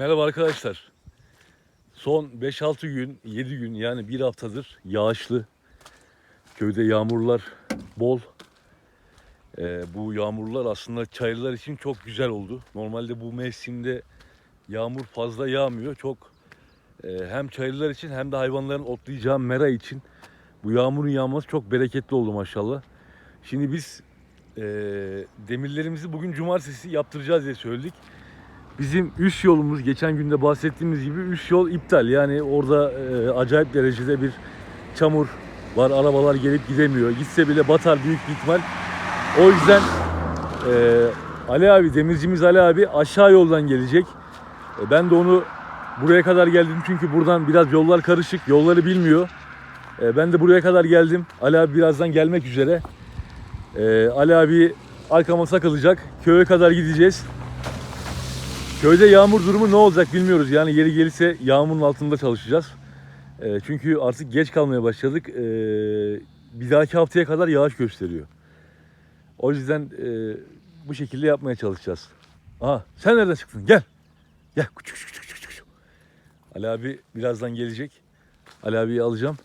Merhaba arkadaşlar. Son 5-6 gün, 7 gün yani bir haftadır yağışlı. Köyde yağmurlar bol. Ee, bu yağmurlar aslında çayırlar için çok güzel oldu. Normalde bu mevsimde yağmur fazla yağmıyor. Çok e, hem çayırlar için hem de hayvanların otlayacağı mera için bu yağmurun yağması çok bereketli oldu maşallah. Şimdi biz e, demirlerimizi bugün cumartesi yaptıracağız diye söyledik. Bizim üst yolumuz geçen günde bahsettiğimiz gibi üst yol iptal. Yani orada e, acayip derecede bir çamur var. Arabalar gelip gidemiyor. Gitse bile batar büyük ihtimal. O yüzden e, Ali abi, demircimiz Ali abi aşağı yoldan gelecek. E, ben de onu buraya kadar geldim çünkü buradan biraz yollar karışık. Yolları bilmiyor. E, ben de buraya kadar geldim. Ali abi birazdan gelmek üzere. E, Ali abi arkama sakılacak. Köye kadar gideceğiz. Köyde yağmur durumu ne olacak bilmiyoruz. Yani yeri gelirse yağmurun altında çalışacağız. E, çünkü artık geç kalmaya başladık. E, bir dahaki haftaya kadar yağış gösteriyor. O yüzden e, bu şekilde yapmaya çalışacağız. Aha sen nereden çıktın? Gel. Gel. Küçük küçük küçük küçük. Ali abi birazdan gelecek. Ali abiyi alacağım.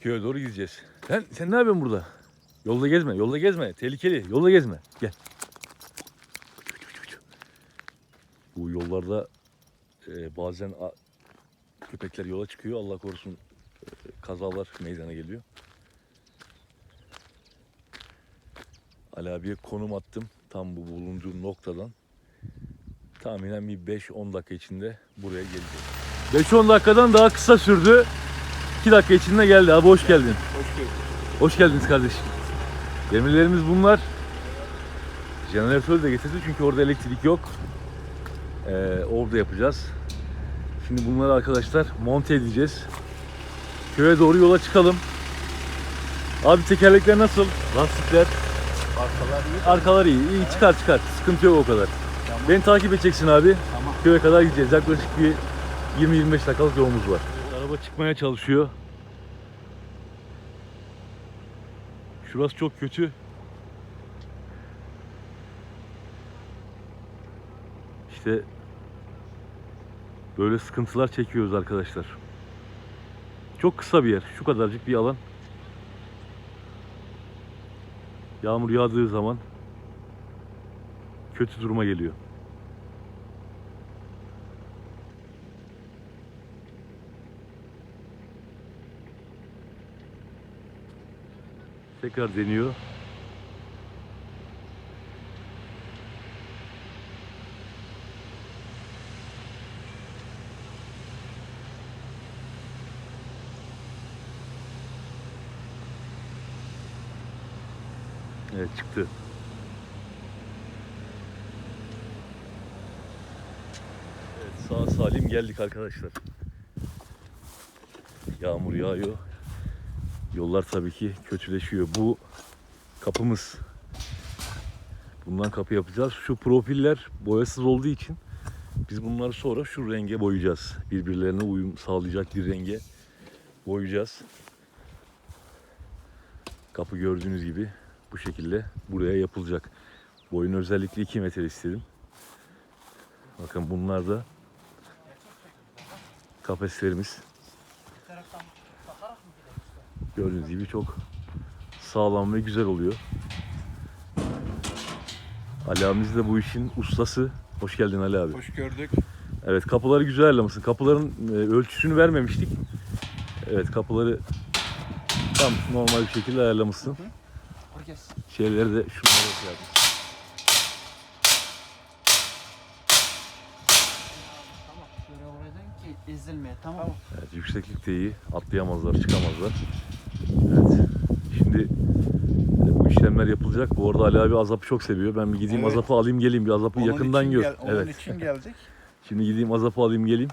Köye doğru gideceğiz. Sen, sen ne yapıyorsun burada? Yolda gezme, yolda gezme. Tehlikeli. Yolda gezme. Gel. Bu yollarda e, bazen a- köpekler yola çıkıyor. Allah korusun e, kazalar meydana geliyor. Ali abiye konum attım. Tam bu bulunduğu noktadan. Tahminen bir 5-10 dakika içinde buraya gelecek. 5-10 dakikadan daha kısa sürdü. 2 dakika içinde geldi. Abi hoş geldin. Hoş geldin. Hoş geldiniz kardeşim. Demirlerimiz bunlar. Jeneratörü de getirdi çünkü orada elektrik yok. Ee, orada yapacağız. Şimdi bunları arkadaşlar monte edeceğiz. Köye doğru yola çıkalım. Abi tekerlekler nasıl? Lastikler, Arkalar iyi. arkalar iyi. İyi çıkar çıkar. Sıkıntı yok o kadar. Tamam. Beni takip edeceksin abi. Tamam. Köye kadar gideceğiz. Yaklaşık bir 20-25 dakikalık yolumuz var. Araba çıkmaya çalışıyor. Şurası çok kötü. İşte böyle sıkıntılar çekiyoruz arkadaşlar. Çok kısa bir yer. Şu kadarcık bir alan. Yağmur yağdığı zaman kötü duruma geliyor. Tekrar deniyor. Evet çıktı. Evet sağ salim geldik arkadaşlar. Yağmur yağıyor. Yollar tabii ki kötüleşiyor. Bu kapımız. Bundan kapı yapacağız. Şu profiller boyasız olduğu için biz bunları sonra şu renge boyayacağız. Birbirlerine uyum sağlayacak bir renge boyayacağız. Kapı gördüğünüz gibi bu şekilde buraya yapılacak. Boyunu özellikle 2 metre istedim. Bakın bunlar da kafeslerimiz. Gördüğünüz gibi çok sağlam ve güzel oluyor. Ali abimiz de bu işin ustası. Hoş geldin Ali abi. Hoş gördük. Evet kapıları güzel ayarlamışsın. Kapıların e, ölçüsünü vermemiştik. Evet kapıları tam normal bir şekilde ayarlamışsın. Herkes. Şeyleri de şunlara şey yapmış. Tamam. Şöyle oradan ki ezilmeye. Tamam. Evet, yükseklik de iyi. Atlayamazlar, çıkamazlar. Evet. Şimdi e, bu işlemler yapılacak. Bu arada Ali abi azapı çok seviyor. Ben bir gideyim Evet. azapı alayım geleyim. Bir azapı Onun yakından gör. gel- onun evet. için geldik. Şimdi gideyim azapı alayım geleyim.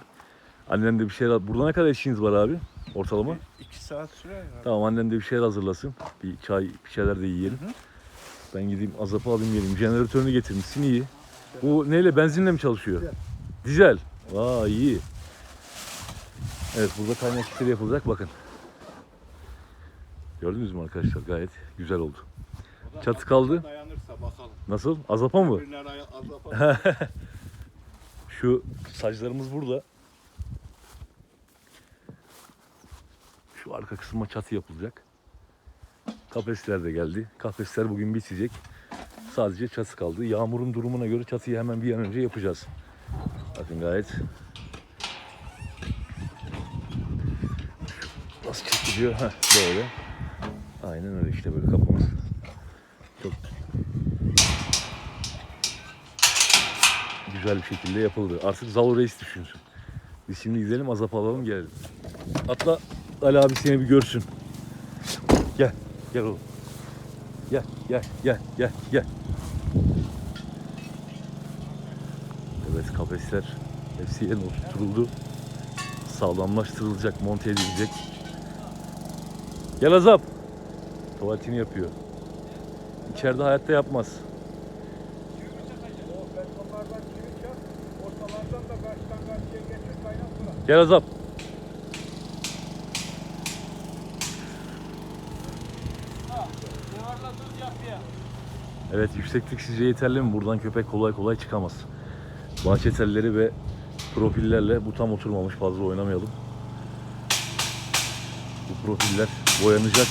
Annen de bir şeyler... Burada ne kadar işiniz var abi? Ortalama? Bir- İki saat sürer herhalde. Tamam annen de bir şeyler hazırlasın. Bir çay, bir şeyler de yiyelim. Hı hı. Ben gideyim azapı alayım geleyim. Jeneratörünü getirmişsin iyi. Bu neyle? Benzinle mi çalışıyor? Dizel. Vay iyi. Evet burada kaynak işleri yapılacak bakın. Gördünüz mü arkadaşlar? Gayet güzel oldu. Çatı kaldı. Dayanırsa bakalım. Nasıl? Azapa mı? Azapa. Şu saclarımız burada. Arka kısma çatı yapılacak. Kafesler de geldi. Kafesler bugün bitecek. Sadece çatı kaldı. Yağmurun durumuna göre çatıyı hemen bir an önce yapacağız. Bakın gayet nasıl çekiliyor? Heh, böyle. Aynen öyle işte böyle kapımız. Çok güzel bir şekilde yapıldı. Artık Zalo Reis düşünsün. Biz şimdi gidelim azap alalım gelelim. Atla Ali abi seni bir görsün. Gel. Gel oğlum. Gel gel gel gel gel. Evet kafesler hepsi yerine oturtuldu. Sağlamlaştırılacak, monte edilecek. Gel Azap. Tuvaletini yapıyor. İçeride hayatta yapmaz. Gel Azap. Evet yükseklik sizce yeterli mi? Buradan köpek kolay kolay çıkamaz. Bahçe telleri ve profillerle bu tam oturmamış fazla oynamayalım. Bu profiller boyanacak.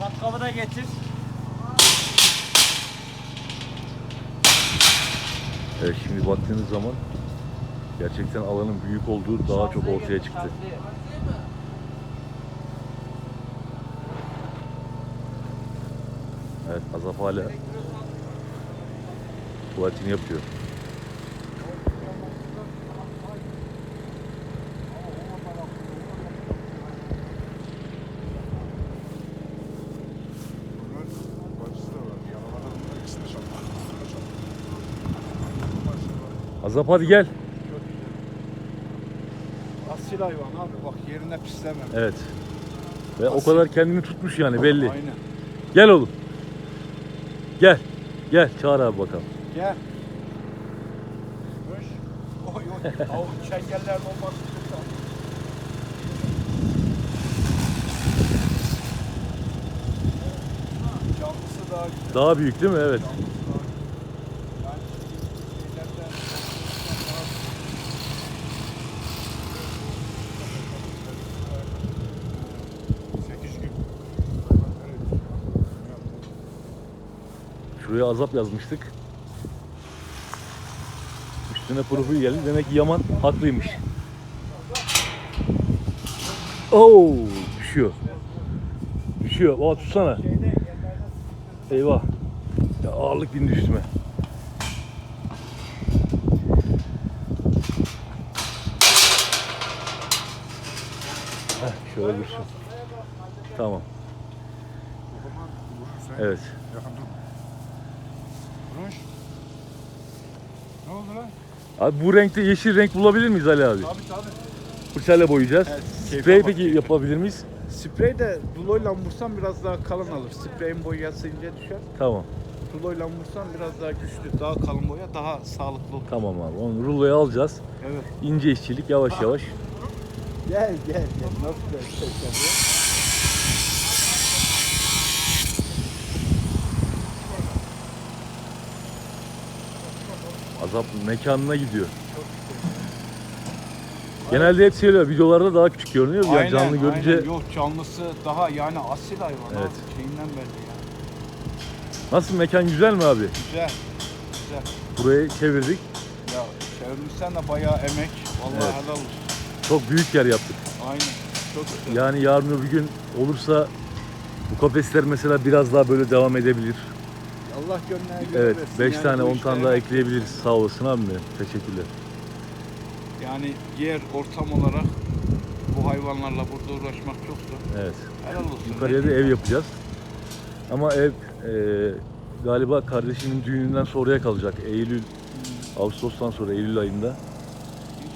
Matkabı da getir. Evet şimdi baktığınız zaman gerçekten alanın büyük olduğu daha çok ortaya çıktı. Evet Azap hala tuvaletini yapıyor. Azap hadi gel. Asil hayvan abi bak yerine pislemem. Evet. Ve o kadar kendini tutmuş yani belli. Aynen. Gel oğlum. Gel. Gel çağır abi bakalım. Gel. Hoş. Oy oy. Tavuk çengeller olmaz. Canlısı daha güzel. Daha büyük değil mi? Evet. Yani Şuraya azap yazmıştık. Üstüne profil geldi. Demek ki Yaman haklıymış. Oo, düşüyor. Düşüyor. Baba tutsana. Eyvah. Ya ağırlık bindi üstüme. Heh, şöyle dursun. Tamam. Evet. Yakın dur. Vuruş. Ne oldu lan? Abi bu renkte yeşil renk bulabilir miyiz Ali abi? Tabii tabii. Fırçayla boyayacağız. Evet, Sprey peki keyfe. yapabilir miyiz? Sprey de ruloyla vursan biraz daha kalın alır. Spreyin boyası ince düşer. Tamam. Ruloyla vursan biraz daha güçlü, daha kalın boya, daha sağlıklı olur. Tamam abi. Onu ruloya alacağız. Evet. İnce işçilik yavaş yavaş. Gel gel gel. Nasıl şey yapıyor? Azap mekanına gidiyor. Genelde hep söylüyor. Videolarda daha küçük görünüyor. Yani canlı görünce aynen. Yok canlısı daha yani asil hayvan. Evet. Abi. Şeyinden belli yani. nasıl mekan güzel mi abi? Güzel. Güzel. Burayı çevirdik. Ya çevirmişsen de bayağı emek. Vallahi Evet. helal olsun. Çok büyük yer yaptık. Aynen. Çok güzel. Yani yarın öbür gün olursa bu kafesler mesela biraz daha böyle devam edebilir. Allah gönlüne göre Evet. versin. 5 Yani tane bu 10 işte tane daha ekleyebiliriz. Sağ olasın abi. Teşekkürler. Yani yer, ortam olarak bu hayvanlarla burada uğraşmak çok zor. Evet. Helal olsun. Yukarıya da ev yapacağız. Ama ev e, galiba kardeşimin düğününden sonraya kalacak. Eylül, Ağustos'tan sonra Eylül ayında.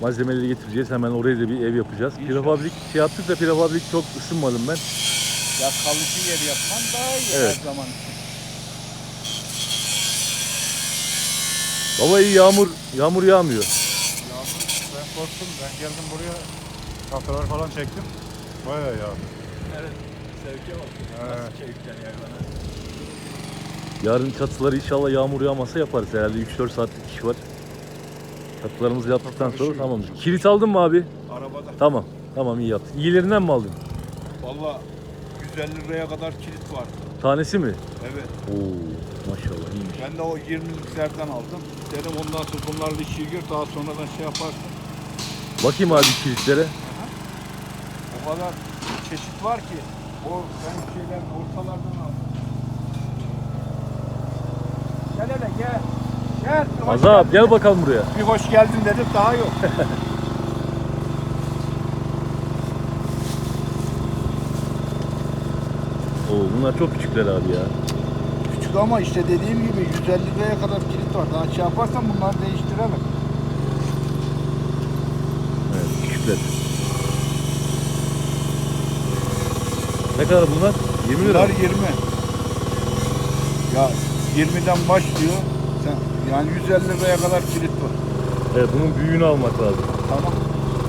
Malzemeleri getireceğiz. Hemen oraya da bir ev yapacağız. İnşallah. Şey yaptık da prefabrik çok ısınmadım ben. Ya kalıcı yer yapman daha iyi Evet. her zaman için. Baba iyi yağmur, yağmur yağmıyor. Yağmur ben korktum. Ben geldim buraya tahtalar falan çektim. Bayağı yağdı. Evet. Sevke bak. Nasıl keyiften hayvana. Yarın çatıları inşallah yağmur yağmasa yaparız. Herhalde 3-4 saatlik iş var. Katılarımızı yaptıktan sonra tamamdır. Kilit aldın mı abi? Arabada. Tamam. Tamam iyi yaptın. İyilerinden mi aldın? Valla 150 liraya kadar kilit vardı. Tanesi mi? Evet. Oo maşallah iyiymiş. Ben de o 20'liklerden aldım. Dedim ondan sonra bunlarla işi gör daha sonradan şey yaparsın. Bakayım abi kilitlere. O kadar çeşit var ki. O ben şeyler ortalardan aldım. Gel hele gel. Gel. bir hoş Azap geldin gel bakalım buraya. Bir hoş geldin dedim daha yok. Oo bunlar çok küçükler abi ya. Küçük ama işte dediğim gibi 150 liraya kadar kilit var. Daha şey yaparsan bunları değiştirelim. Evet küçükler. Ne kadar bunlar? 20 lira. Bunlar 20. Ya 20'den başlıyor. Sen, yani 150 liraya kadar kilit var. Evet bunun büyüğünü almak lazım. Tamam.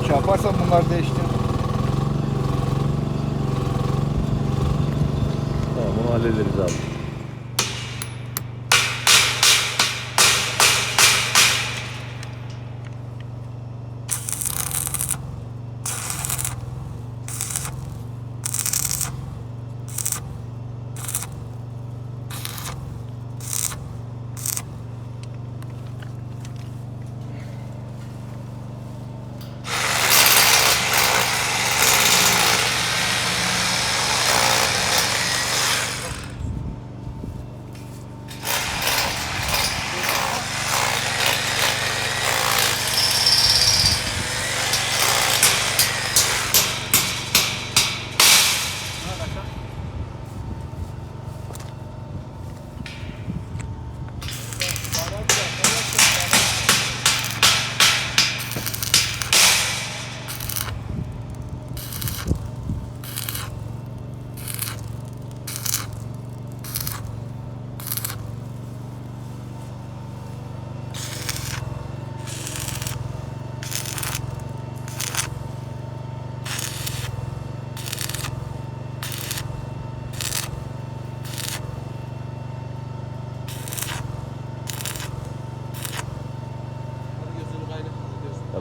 Şey yaparsan bunları değiştir. Tamam onu hallederiz abi.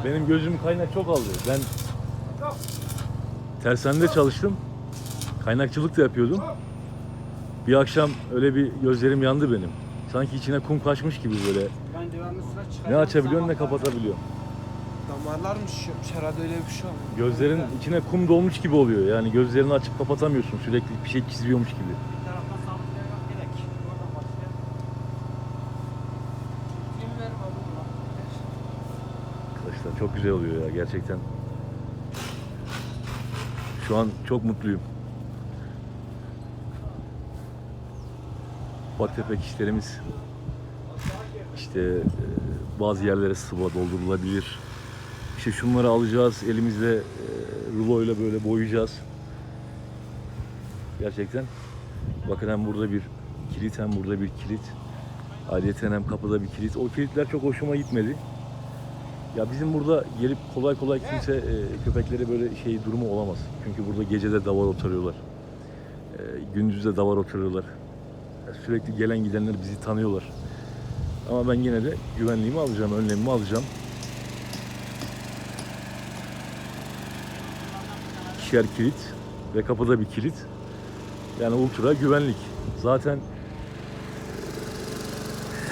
Benim gözüm kaynak çok aldı. Ben tersanede çalıştım. Kaynakçılık da yapıyordum. Bir akşam öyle bir gözlerim yandı benim. Sanki içine kum kaçmış gibi böyle. Ben devamlı sıra. Ne açabiliyorsun ne kapatabiliyorsun. Damarlar mı şişiyormuş? Herhalde öyle bir şey oldu. Gözlerin içine kum dolmuş gibi oluyor. Yani gözlerini açıp kapatamıyorsun. Sürekli bir şey çiziyormuş gibi. Bir taraftan sabitlemek gerek. Oradan başlayalım. Film verim abi buna. Arkadaşlar çok güzel oluyor ya gerçekten. Şu an çok mutluyum. Ufak tefek işlerimiz işte e, bazı yerlere sıva doldurulabilir. İşte şunları alacağız elimizde e, ruloyla böyle boyayacağız. Gerçekten bakın hem burada bir kilit hem burada bir kilit. Ayrıca hem kapıda bir kilit. O kilitler çok hoşuma gitmedi. Ya bizim burada gelip kolay kolay kimse e, köpeklere böyle şey durumu olamaz. Çünkü burada gece de davar oturuyorlar. E, gündüz de davar oturuyorlar. Ya sürekli gelen gidenler bizi tanıyorlar. Ama ben yine de güvenliğimi alacağım, önlemimi alacağım. İkişer kilit ve kapıda bir kilit. Yani ultra güvenlik. Zaten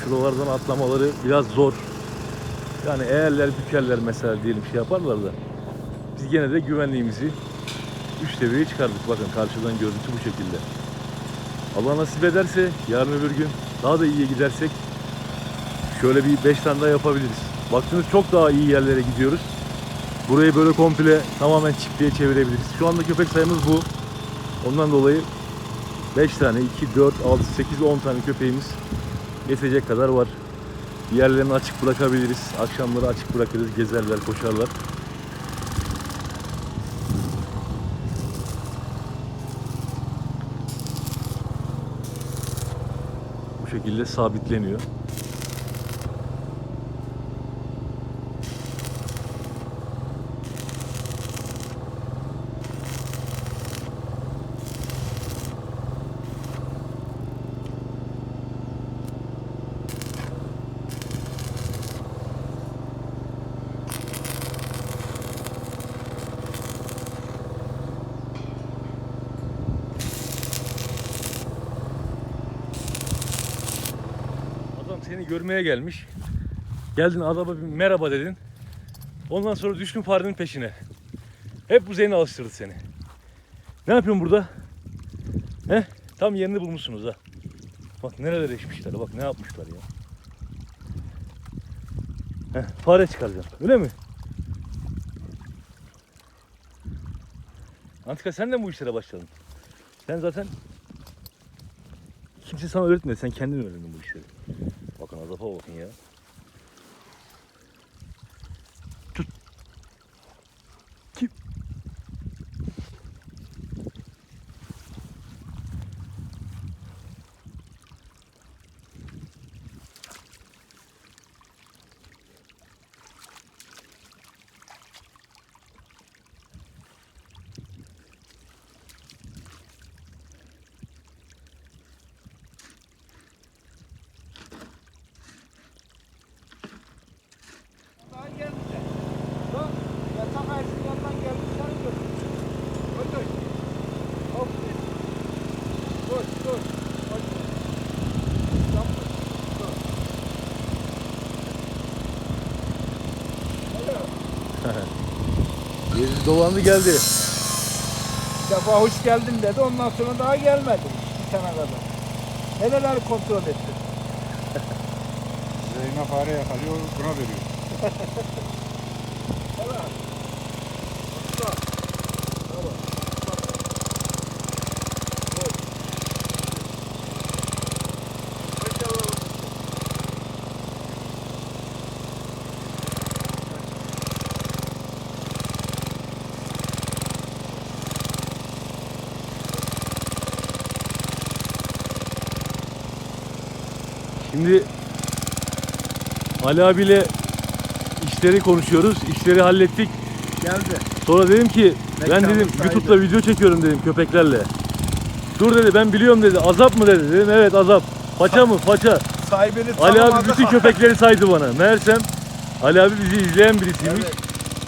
şuralardan atlamaları biraz zor. Yani eğerler bükerler mesela diyelim şey yaparlar da biz gene de güvenliğimizi üst seviyeye çıkardık. Bakın karşıdan görüntü bu şekilde. Allah nasip ederse yarın öbür gün daha da iyiye gidersek şöyle bir 5 tane daha yapabiliriz. Baktınız çok daha iyi yerlere gidiyoruz. Burayı böyle komple tamamen çiftliğe çevirebiliriz. Şu anda köpek sayımız bu. Ondan dolayı 5 tane, 2, 4, 6, 8, 10 tane köpeğimiz yetecek kadar var. Yerlerini açık bırakabiliriz. Akşamları açık bırakırız. Gezerler, koşarlar. Bu şekilde sabitleniyor. Seni görmeye gelmiş. Geldin adama bir merhaba dedin. Ondan sonra düştün farenin peşine. Hep bu Zeynep alıştırdı seni. Ne yapıyorsun burada? He? Tam yerini bulmuşsunuz ha. Bak nerelere eşmişler. Bak ne yapmışlar ya. Heh, fare çıkaracağım. Öyle mi? Antika sen de mi bu işlere başladın? Sen zaten kimse sana öğretmedi. Sen kendin öğrendin bu işleri. Bakın azapa bakın Gezi dolandı geldi. Bir defa hoş geldin dedi. Ondan sonra daha gelmedi. Bitene kadar. Nereleri kontrol etti? Zeynep fare yakalıyor, buna veriyor. Şimdi Ali abiyle işleri konuşuyoruz. İşleri hallettik. Geldi. Sonra dedim ki ben dedim sahibi. YouTube'da video çekiyorum dedim köpeklerle. Dur dedi ben biliyorum dedi. Azap mı dedi. Dedim evet azap. Paça mı? Paça. Sahibini Ali abi bütün köpekleri saydı bana. Meğersem Ali abi bizi izleyen birisiymiş. Evet.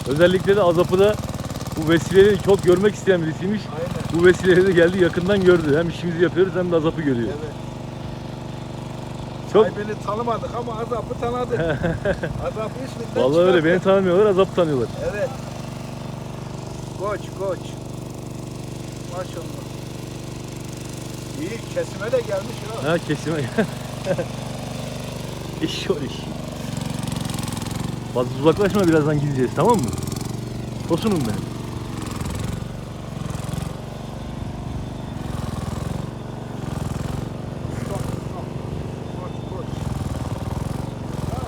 Özellikle de azapı da bu vesileleri çok görmek isteyen birisiymiş. Aynen. Bu vesileleri de geldi yakından gördü. Hem işimizi yapıyoruz hem de azapı görüyor. Evet. Çok Sahibini tanımadık ama azapı tanıdık. azapı isminden Vallahi öyle çıkarttık. beni tanımıyorlar, azap tanıyorlar. Evet. Koç koç. Maşallah. İyi kesime de gelmiş ya. Ha kesime. iş o iş. Fazla uzaklaşma birazdan gideceğiz tamam mı? Tosunum benim. Koç koç. Ha.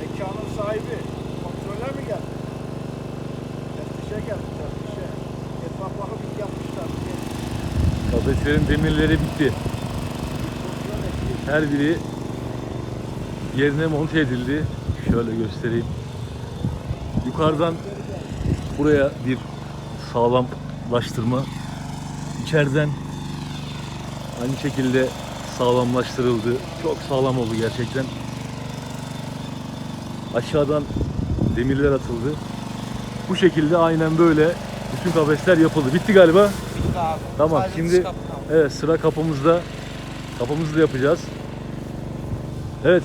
Mekanın sahibi. Kontrole mi geldi? Teftişe geldi teftişe. Etraf bakıp ilk yapmışlar. Kafeslerin demirleri bitti. Her biri yerine monte edildi. Şöyle göstereyim. Yukarıdan buraya bir sağlamlaştırma. İçeriden aynı şekilde sağlamlaştırıldı. Çok sağlam oldu gerçekten. Aşağıdan demirler atıldı. Bu şekilde aynen böyle bütün kafesler yapıldı. Bitti galiba. Bitti abi. Tamam, Sadece şimdi-. Evet sıra kapımızda. Kapımızı da yapacağız. Evet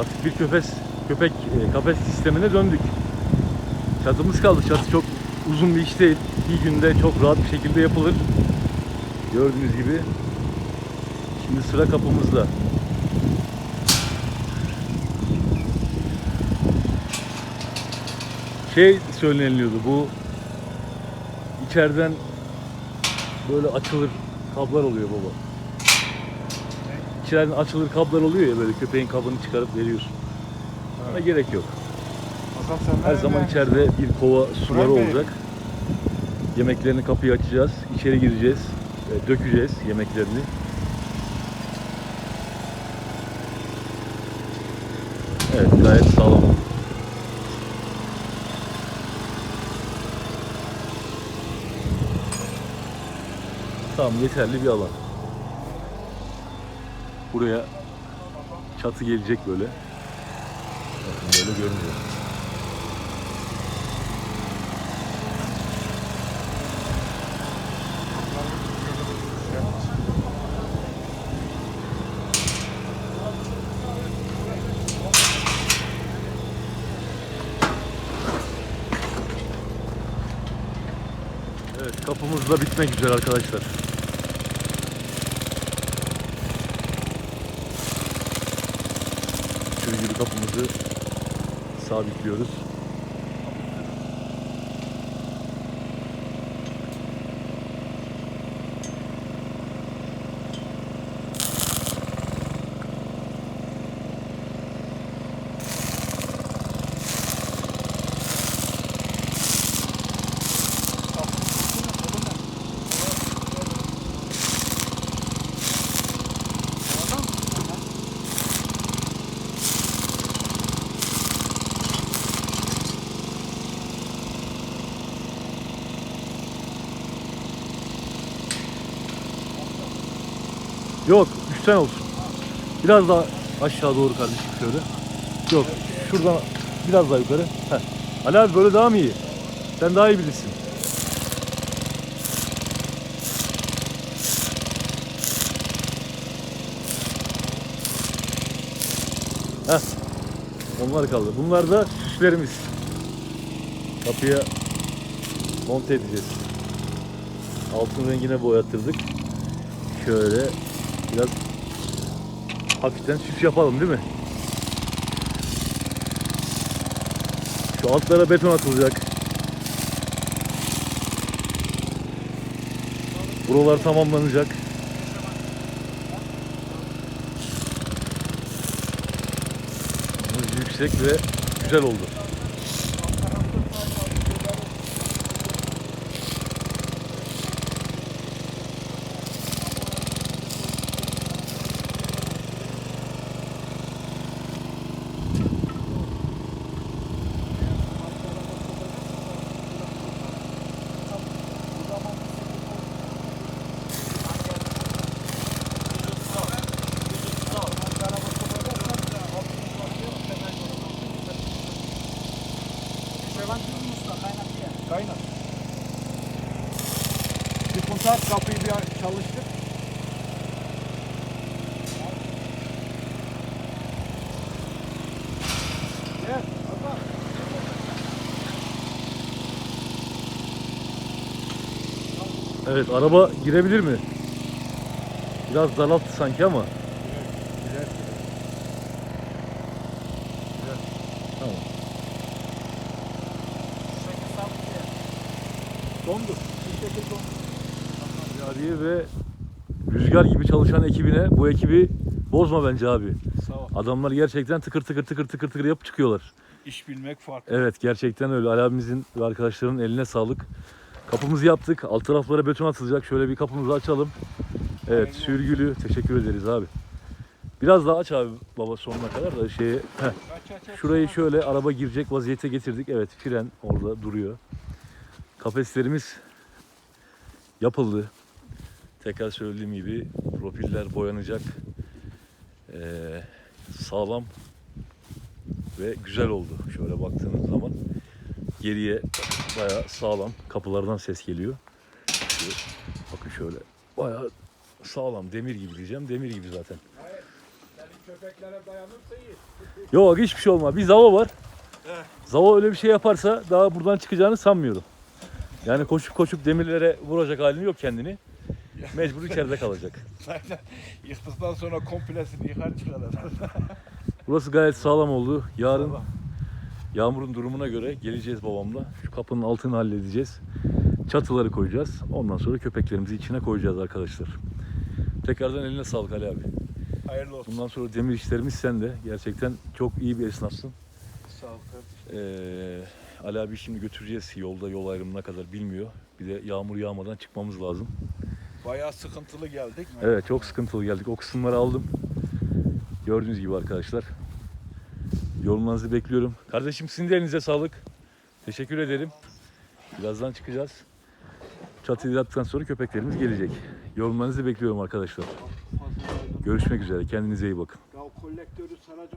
artık bir köpek köpek kafes sistemine döndük. Çatımız kaldı. Çatı çok uzun bir iş değil. Bir günde çok rahat bir şekilde yapılır. Gördüğünüz gibi. Şimdi sıra kapımızda. Şey söyleniliyordu bu içeriden böyle açılır kablar oluyor baba. İçeriden açılır kablar oluyor ya böyle köpeğin kabını çıkarıp veriyorsun. Ona gerek yok. Sen Her zaman içeride bir kova suları Burak Bey. olacak. Yemeklerini kapıyı açacağız. içeri gireceğiz. e, Dökeceğiz yemeklerini. tam yeterli bir alan. Buraya çatı gelecek böyle. Bakın böyle görünüyor. Evet kapımız da bitmek üzere arkadaşlar. Sürgülü kapımızı sabitliyoruz. Yok, üstten olsun. Biraz daha aşağı doğru kardeşim şöyle. Yok, şuradan biraz daha yukarı. Heh. Ali abi böyle daha mı iyi? Sen daha iyi bilirsin. Heh. Onlar kaldı. Bunlar da süslerimiz. Kapıya monte edeceğiz. Altın rengine boyattırdık. Şöyle hafiften süs yapalım değil mi? Şu altlara beton atılacak. Buralar tamamlanacak. Yüksek ve güzel oldu. Baba. Evet araba girebilir mi? Biraz daralttı sanki ama. Güzel. Tamam. Dondur. Bir şekilde dondur. Yadiye ve Çalışan ekibine bu ekibi bozma bence abi. Sağ ol. Adamlar gerçekten tıkır tıkır tıkır tıkır tıkır yapıp çıkıyorlar. İş bilmek farklı. Evet gerçekten öyle. Ali abimizin ve arkadaşlarının eline sağlık. Kapımızı yaptık. Alt taraflara beton atılacak. Şöyle bir kapımızı açalım. Evet Aynen. sürgülü. Teşekkür ederiz abi. Biraz daha aç abi baba sonuna kadar da şeye. heh. Şurayı şöyle araba girecek vaziyete getirdik. Evet fren orada duruyor. Kafeslerimiz yapıldı. Tekrar söylediğim gibi profiller boyanacak. Ee, sağlam ve güzel oldu. Şöyle baktığınız zaman geriye bayağı sağlam. Kapılardan ses geliyor. Şu- bakın şöyle bayağı sağlam demir gibi diyeceğim. Demir gibi zaten. Senin köpeklere dayanırsa iyi. Yok hiçbir şey olmaz. Bir Zava var. Zava öyle bir şey yaparsa daha buradan çıkacağını sanmıyorum. Yani koşup koşup demirlere vuracak halini yok kendini. Mecbur içeride kalacak. Zaten yıktıktan sonra komplesini yıkar çıkar. Burası gayet sağlam oldu. Yarın Sağlam. yağmurun durumuna göre geleceğiz babamla. Şu kapının altını halledeceğiz. Çatıları koyacağız. Ondan sonra köpeklerimizi içine koyacağız arkadaşlar. Tekrardan eline sağlık Ali abi. Hayırlı olsun. Bundan sonra demir işlerimiz sende. Gerçekten çok iyi bir esnafsın. Sağ ol kardeşim. Ee, Ali abi şimdi götüreceğiz yolda yol ayrımına kadar bilmiyor. Bir de yağmur yağmadan çıkmamız lazım. Bayağı sıkıntılı geldik. Evet çok sıkıntılı geldik. O kısımları aldım. Gördüğünüz gibi arkadaşlar. Yorumlarınızı bekliyorum. Kardeşim sizin de elinize sağlık. Teşekkür ederim. Birazdan çıkacağız. Çatıyı yaptıktan sonra köpeklerimiz gelecek. Yorumlarınızı bekliyorum arkadaşlar. Görüşmek üzere. Kendinize iyi bakın. Ya kolektörü saracak.